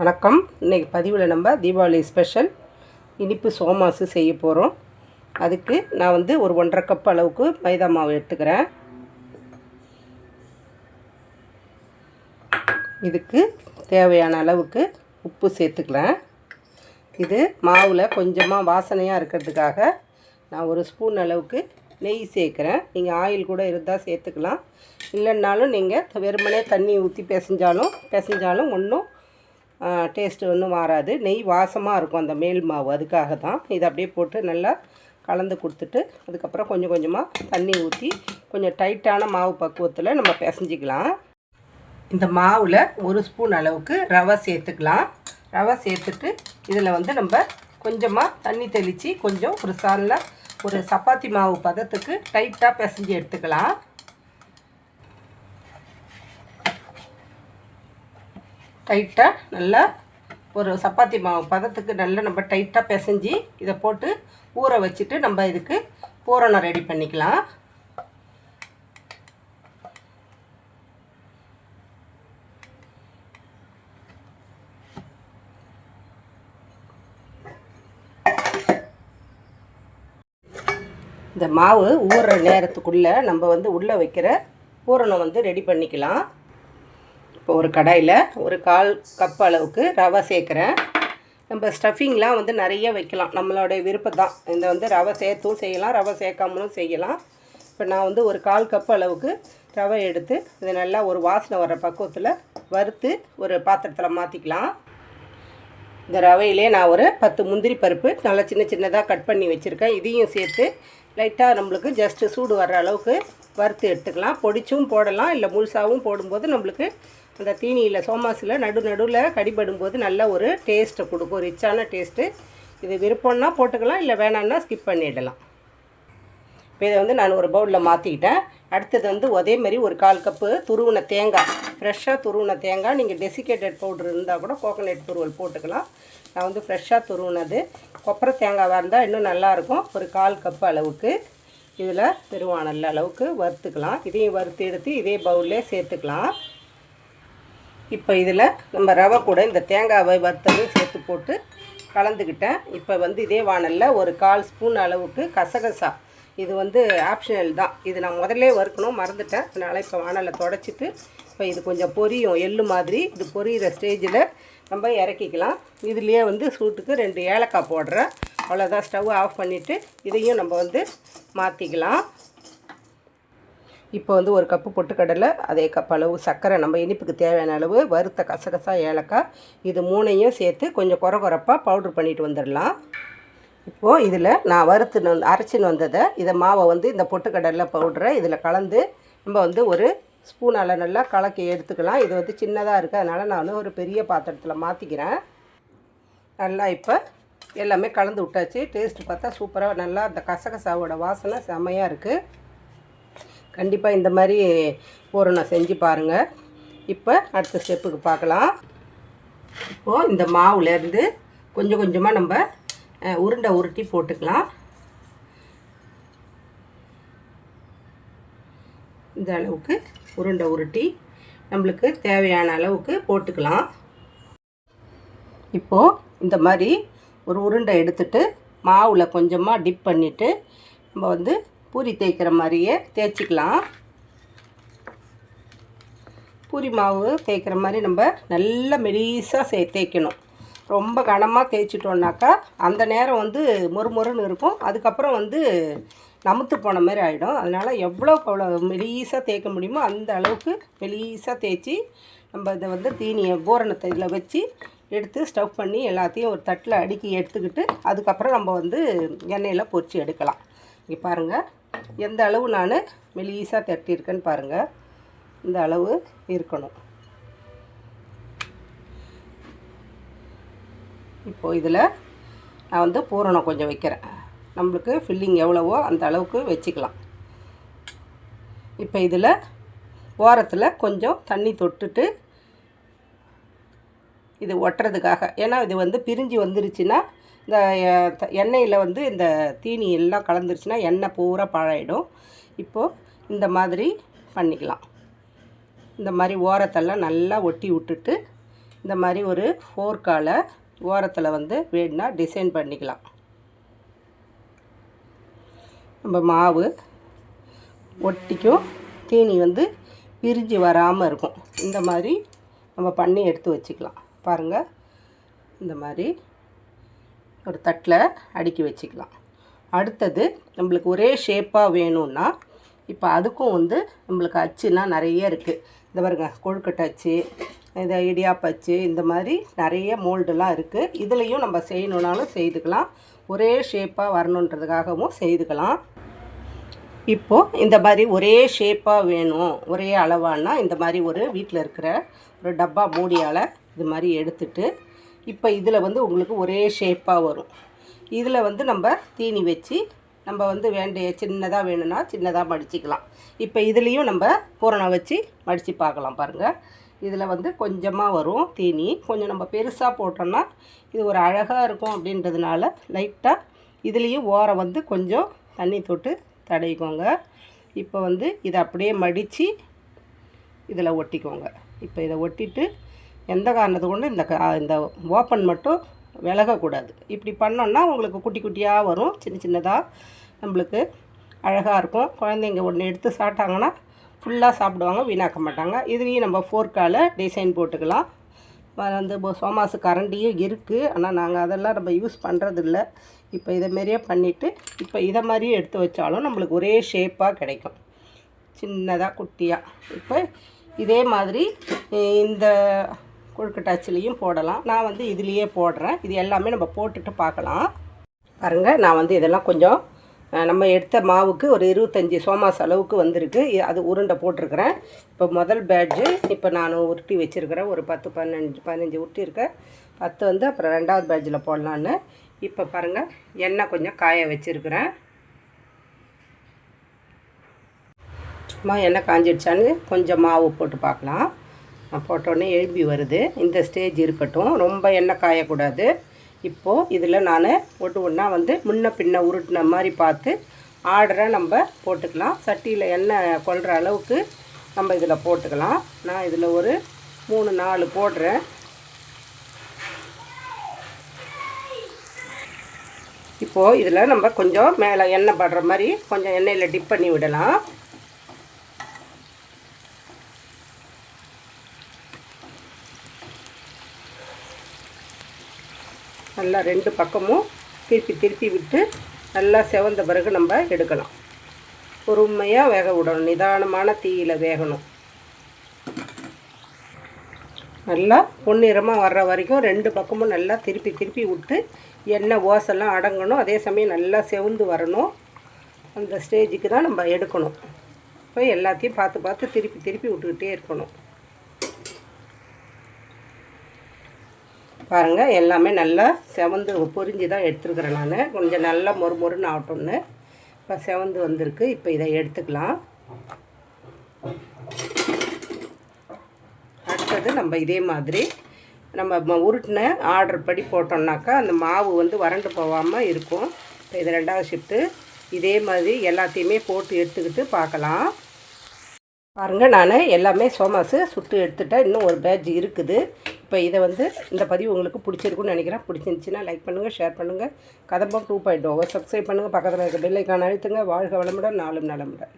வணக்கம். இன்றைக்கி பதிவில் நம்ம தீபாவளி ஸ்பெஷல் இனிப்பு சோமாசு செய்ய போகிறோம் அதுக்கு நான் வந்து ஒரு ஒன்றரை கப் அளவுக்கு மைதா மாவு எடுத்துக்கிறேன். இதுக்கு தேவையான அளவுக்கு உப்பு சேர்த்துக்கலாம் இது மாவில் கொஞ்சமாக வாசனையாக இருக்கிறதுக்காக நான் ஒரு ஸ்பூன் அளவுக்கு நெய் சேர்க்குறேன். நீங்கள் ஆயில் கூட இருந்தால் சேர்த்துக்கலாம். இல்லைன்னாலும் நீங்கள் வெறுமனே தண்ணி ஊற்றி பிசைஞ்சாலும் பிசைஞ்சாலும் ஒன்றும் டேஸ்ட்டு ஒன்றும் மாறாது. நெய் வாசமாக இருக்கும் அந்த மேல் மாவு அதுக்காக தான். இதை அப்படியே போட்டு நல்லா கலந்து கொடுத்துட்டு அதுக்கப்புறம் கொஞ்சம் கொஞ்சமாக தண்ணி ஊற்றி கொஞ்சம் டைட்டான மாவு பக்குவத்தில் நம்ம பிசைஞ்சிக்கலாம். இந்த மாவில் ஒரு ஸ்பூன் அளவுக்கு ரவை சேர்த்துக்கலாம். ரவை சேர்த்துட்டு இதில் வந்து நம்ம கொஞ்சமாக தண்ணி தெளித்து கொஞ்சம் ஒரு சாலில் ஒரு சப்பாத்தி மாவு பதத்துக்கு டைட்டாக பிசைஞ்சு எடுத்துக்கலாம். டைட்டாக நல்லா ஒரு சப்பாத்தி மாவு பதத்துக்கு நல்லா நம்ம டைட்டாக பிசைஞ்சு இதை போட்டு ஊற வச்சுட்டு நம்ம இதுக்கு பூரணம் ரெடி பண்ணிக்கலாம். இந்த மாவு ஊறுற நேரத்துக்குள்ளே நம்ம வந்து உள்ளே வைக்கிற பூரணம் வந்து ரெடி பண்ணிக்கலாம். இப்போ ஒரு கடாயில் ஒரு கால் கப் அளவுக்கு ரவை சேர்க்குறேன். நம்ம ஸ்டஃபிங்லாம் வந்து நிறைய வைக்கலாம். நம்மளோட விருப்பம் தான் இந்த வந்து ரவை சேர்த்தும் செய்யலாம் ரவை சேர்க்காமலும் செய்யலாம். இப்போ நான் வந்து ஒரு கால் கப் அளவுக்கு ரவை எடுத்து இதை நல்லா ஒரு வாசனை வர பக்குவத்தில் வறுத்து ஒரு பாத்திரத்தில் மாற்றிக்கலாம் இந்த ரவையிலே நான் ஒரு பத்து முந்திரி பருப்பு நல்லா சின்ன சின்னதாக கட் பண்ணி வச்சுருக்கேன். இதையும் சேர்த்து லைட்டாக நம்மளுக்கு ஜஸ்ட்டு சூடு வர்ற அளவுக்கு வறுத்து எடுத்துக்கலாம். பொடிச்சும் போடலாம். இல்லை முழுசாகவும் போடும்போது நம்மளுக்கு அந்த தீனியில் சோமாஸில் நடு நடுவில் கடிபடும்போது நல்ல ஒரு டேஸ்ட்டை கொடுக்கும். ரிச்சான டேஸ்ட்டு இது விருப்பம்னா போட்டுக்கலாம். இல்லை வேணான்னா ஸ்கிப் பண்ணிடலாம். இப்போ இதை வந்து நான் ஒரு பவுலில் மாற்றிக்கிட்டேன் அடுத்தது வந்து அதே மாதிரி ஒரு கால் கப்பு துருவின தேங்காய். ஃப்ரெஷ்ஷாக துருவின தேங்காய். நீங்கள் டெசிகேட்டட் பவுட்ரு இருந்தால் கூட கோகனட் துருவல் போட்டுக்கலாம். நான் வந்து ஃப்ரெஷ்ஷாக துருவினது. கொப்பரை தேங்காவாக இருந்தால் இன்னும் நல்லாயிருக்கும் ஒரு கால் கப்பு அளவுக்கு. இதில் பெருவானல் அளவுக்கு வறுத்துக்கலாம். இதையும் வறுத்து எடுத்து இதே பவுல்லே சேர்த்துக்கலாம். இப்போ இதில் நம்ம ரவை கூட இந்த தேங்காவை வறுத்ததையும் சேர்த்து போட்டு கலந்துக்கிட்டேன். இப்போ வந்து இதே வானலில் ஒரு கால் ஸ்பூன் அளவுக்கு கசகசா இது வந்து ஆப்ஷனல் தான். இது நான் முதல்ல வறுக்கணும் மறந்துட்டேன். அதனால் இப்போ வானலை தொடச்சிட்டு இப்போ இது கொஞ்சம் பொரியும் எள்ளு மாதிரி. இது பொரியிற ஸ்டேஜில் நம்ம இறக்கிக்கலாம். இதுலேயே வந்து சூட்டுக்கு ரெண்டு ஏலக்காய் போடுறேன். அவ்வளோதான் ஸ்டவ் ஆஃப் பண்ணிவிட்டு இதையும் நம்ம வந்து மாற்றிக்கலாம் இப்போ வந்து ஒரு கப்பு பொட்டுக்கடலை அதே கப் அளவு சர்க்கரை. நம்ம இனிப்புக்கு தேவையான அளவு வறுத்த கசகசா ஏலக்காய். இது மூணையும் சேர்த்து கொஞ்சம் குறை குறைப்பாக பவுட்ரு பண்ணிட்டு வந்துடலாம். இப்போது இதில் நான் வறுத்துன்னு அரைச்சின்னு வந்ததை இதை மாவை வந்து இந்த பொட்டுக்கடலை பவுடரை இதில் கலந்து நம்ம வந்து ஒரு ஸ்பூனால் நல்லா கலக்கி எடுத்துக்கலாம். இது வந்து சின்னதாக இருக்குது அதனால் நான் ஒரு பெரிய பாத்திரத்தில் மாற்றிக்கிறேன் நல்லா இப்போ எல்லாமே கலந்து விட்டாச்சு. டேஸ்ட்டு பார்த்தா சூப்பராக நல்லா அந்த கசகசாவோட வாசனை செம்மையாக இருக்குது கண்டிப்பாக இந்த மாதிரி பூரணம் செஞ்சு பாருங்கள் இப்போ அடுத்த ஸ்டெப்புக்கு பார்க்கலாம். இப்போது இந்த மாவுலேருந்து கொஞ்சம் கொஞ்சமாக நம்ம உருண்டை உருட்டி போட்டுக்கலாம். இந்த அளவுக்கு உருண்டை உருட்டி நம்மளுக்கு தேவையான அளவுக்கு போட்டுக்கலாம். இப்போது இந்த மாதிரி ஒரு உருண்டை எடுத்துட்டு மாவில் கொஞ்சமாக டிப் பண்ணிவிட்டு நம்ம வந்து பூரி தேய்க்கிற மாதிரியே தேய்ச்சிக்கலாம். பூரி மாவு தேய்க்கிற மாதிரி நம்ம நல்ல மெலீஸாக சே தேய்க்கணும். ரொம்ப கனமாக தேய்ச்சிட்டோம்னாக்கா அந்த நேரம் வந்து மொறுமொறுன்னு இருக்கும். அதுக்கப்புறம் வந்து நமுத்து போன மாதிரி ஆகிடும் அதனால் எவ்வளோ அவ்வளோ மெலீஸாக தேய்க்க முடியுமோ அந்த அளவுக்கு மெலீஸாக தேய்ச்சி நம்ம இதை வந்து தீனியை பூரணத்தை இதில் வச்சு எடுத்து ஸ்டவ் பண்ணி எல்லாத்தையும் ஒரு தட்டில் அடுக்கி எடுத்துக்கிட்டு அதுக்கப்புறம் நம்ம வந்து எண்ணெயில் பொரித்து எடுக்கலாம். இங்கே பாருங்கள் எந்த அளவு நான் மெலீஸாக தட்டியிருக்கேன்னு பாருங்கள் இந்த அளவு இருக்கணும். இப்போது இதில் நான் வந்து பூரணம் கொஞ்சம் வைக்கிறேன். நம்மளுக்கு ஃபில்லிங் எவ்வளவோ அந்த அளவுக்கு வச்சுக்கலாம். இப்போ இதில் ஓரத்தில் கொஞ்சம் தண்ணி தொட்டுட்டு இது ஒட்டுறதுக்காக ஏன்னா இது வந்து பிரிஞ்சு வந்துருச்சுன்னா இந்த எண்ணெயில் வந்து இந்த தீனி எல்லாம் கலந்துருச்சுன்னா எண்ணெய் பூரா பழாயிடும். இப்போது இந்த மாதிரி பண்ணிக்கலாம். இந்த மாதிரி ஓரத்தெல்லாம் நல்லா ஒட்டி விட்டுட்டு இந்த மாதிரி ஒரு ஃபோர்க்கால் ஓரத்தில் வந்து வேணுன்னா டிசைன் பண்ணிக்கலாம். நம்ம மாவு ஒட்டிக்கும். தீனி வந்து பிரிஞ்சு வராமல் இருக்கும். இந்த மாதிரி நம்ம பண்ணி எடுத்து வச்சுக்கலாம். பாருங்கள் இந்த மாதிரி ஒரு தட்டில் அடுக்கி வச்சுக்கலாம். அடுத்தது நம்மளுக்கு ஒரே ஷேப்பாக வேணும்னா இப்போ அதுக்கும் வந்து நம்மளுக்கு அச்சுனா நிறைய இருக்குது இந்த பாருங்க கொழுக்கட்டை அச்சு இந்த இடியாப்பச்சு இந்த மாதிரி நிறைய மோல்டுலாம் இருக்குது இதுலேயும் நம்ம செய்யணுன்னாலும் செய்துக்கலாம். ஒரே ஷேப்பாக வரணுன்றதுக்காகவும் செய்துக்கலாம். இப்போது இந்த மாதிரி ஒரே ஷேப்பாக வேணும். ஒரே அளவானா இந்த மாதிரி ஒரு வீட்டில் இருக்கிற ஒரு டப்பா மூடியால் இது மாதிரி எடுத்துட்டு இப்போ இதில் வந்து உங்களுக்கு ஒரே ஷேப்பாக வரும். இதில் வந்து நம்ம தீனி வச்சு நம்ம வந்து வேண்டிய சின்னதாக வேணும்னா சின்னதாக மடிச்சிக்கலாம். இப்போ இதுலேயும் நம்ம பூரணம் வச்சு மடித்து பார்க்கலாம் பாருங்கள் இதில் வந்து கொஞ்சமாக வரும் தீனி. கொஞ்சம் நம்ம பெருசாக போட்டோம்னா இது ஒரு அழகாக இருக்கும் அப்படின்றதுனால லைட்டாக இதுலேயும் ஓரம் வந்து கொஞ்சம் தண்ணி தொட்டு தடவிக்கோங்க. இப்போ வந்து இதை அப்படியே மடித்து இதில் ஒட்டிக்கோங்க. இப்போ இதை ஒட்டிட்டு எந்த காரணத்தை கொண்டு இந்த இந்த ஓப்பன் மட்டும் விலகக்கூடாது. இப்படி பண்ணோன்னா உங்களுக்கு குட்டி குட்டியாக வரும். சின்ன சின்னதாக நம்மளுக்கு அழகாக இருக்கும். குழந்தைங்க ஒன்று எடுத்து சாப்பிட்டாங்கன்னா ஃபுல்லாக சாப்பிடுவாங்க வீணாக்க மாட்டாங்க. இதுலேயும் நம்ம ஃபோர்க்கால் டிசைன் போட்டுக்கலாம். வந்து இப்போ சோமாசு கரண்டியும் இருக்குது ஆனால் நாங்கள் அதெல்லாம் நம்ம யூஸ் பண்ணுறதில்ல இப்போ இதை மாரியே பண்ணிவிட்டு இப்போ இதை மாதிரியே எடுத்து வச்சாலும் நம்மளுக்கு ஒரே ஷேப்பாக கிடைக்கும். சின்னதாக குட்டியாக இப்போ இதே மாதிரி இந்த கொழுக்கட்டாச்சிலையும் போடலாம். நான் வந்து இதுலேயே போடுறேன். இது எல்லாமே நம்ம போட்டுட்டு பார்க்கலாம். பாருங்கள் நான் வந்து இதெல்லாம் கொஞ்சம் நம்ம எடுத்த மாவுக்கு ஒரு இருபத்தஞ்சி சோமாஸ் அளவுக்கு வந்திருக்கு. அது உருண்டை போட்டிருக்கிறேன். இப்போ முதல் பேட்ஜு இப்போ நான் உருட்டி வச்சுருக்கிறேன். ஒரு பத்து பதினஞ்சு பதினஞ்சு உருட்டி இருக்கேன் பத்து வந்து அப்புறம் ரெண்டாவது பேட்ஜில் போடலான்னு. இப்போ பாருங்கள் எண்ணெய் கொஞ்சம் காய வச்சுருக்கிறேன். சும்மா எண்ணெய் காஞ்சிடுச்சான்னு கொஞ்சம் மாவு போட்டு பார்க்கலாம். போட்டோடனே எழுப்பி வருது. இந்த ஸ்டேஜ் இருக்கட்டும். ரொம்ப எண்ணெய் காயக்கூடாது. இப்போது இதில் நான் ஒட்டு ஒன்றா வந்து முன்ன பின்ன உருட்டின மாதிரி பார்த்து ஆர்டரை நம்ம போட்டுக்கலாம். சட்டியில் எண்ணெய் கொள்கிற அளவுக்கு நம்ம இதில் போட்டுக்கலாம். நான் இதில் ஒரு மூணு நாலு போடுறேன். இப்போது இதில் நம்ம கொஞ்சம் மேலே எண்ணெய் படுற மாதிரி கொஞ்சம் எண்ணெயில் டிப் பண்ணி விடலாம். நல்லா ரெண்டு பக்கமும் திருப்பி திருப்பி விட்டு நல்லா செவந்த பிறகு நம்ம எடுக்கலாம். பொறுமையாக வேக விடணும். நிதானமான தீயில் வேகணும். நல்லா பொன்னிறமாக வர்ற வரைக்கும் ரெண்டு பக்கமும் நல்லா திருப்பி திருப்பி விட்டு எண்ணெய் ஓசெல்லாம் அடங்கணும். அதே சமயம் நல்லா செவந்து வரணும். அந்த ஸ்டேஜுக்கு தான் நம்ம எடுக்கணும். இப்போ எல்லாத்தையும் பார்த்து பார்த்து திருப்பி திருப்பி விட்டுக்கிட்டே இருக்கணும். பாருங்கள் எல்லாமே நல்லா செவந்து பொரிஞ்சு தான் எடுத்துருக்குறேன் நான். கொஞ்சம் நல்லா மொறு மொறுன்னு ஆகட்டும்னு. இப்போ செவந்து வந்திருக்கு. இப்போ இதை எடுத்துக்கலாம். அடுத்தது நம்ம இதே மாதிரி நம்ம உருட்டின ஆர்டர் படி போட்டோம்னாக்கா அந்த மாவு வந்து வறண்டு போகாமல் இருக்கும். இப்போ இது ரெண்டாவது ஷிஃப்ட்டு இதே மாதிரி எல்லாத்தையுமே போட்டு எடுத்துக்கிட்டு பார்க்கலாம். பாருங்கள் நான் எல்லாமே சோமாஸு சுட்டு எடுத்துட்டேன். இன்னும் ஒரு பேட்ச் இருக்குது. இப்போ இதை வந்து இந்த பதிவு உங்களுக்கு பிடிச்சிருக்குன்னு நினைக்கிறேன். பிடிச்சிருந்துச்சின்னா லைக் பண்ணுங்கள் ஷேர் பண்ணுங்கள் Kadambam two point over oh. Subscribe பண்ணுங்கள் பக்கத்தில் இருக்க பெல்லைக்கான அழுத்துங்க. வாழ்க வளமுடன். நாளும் நலமுடன்.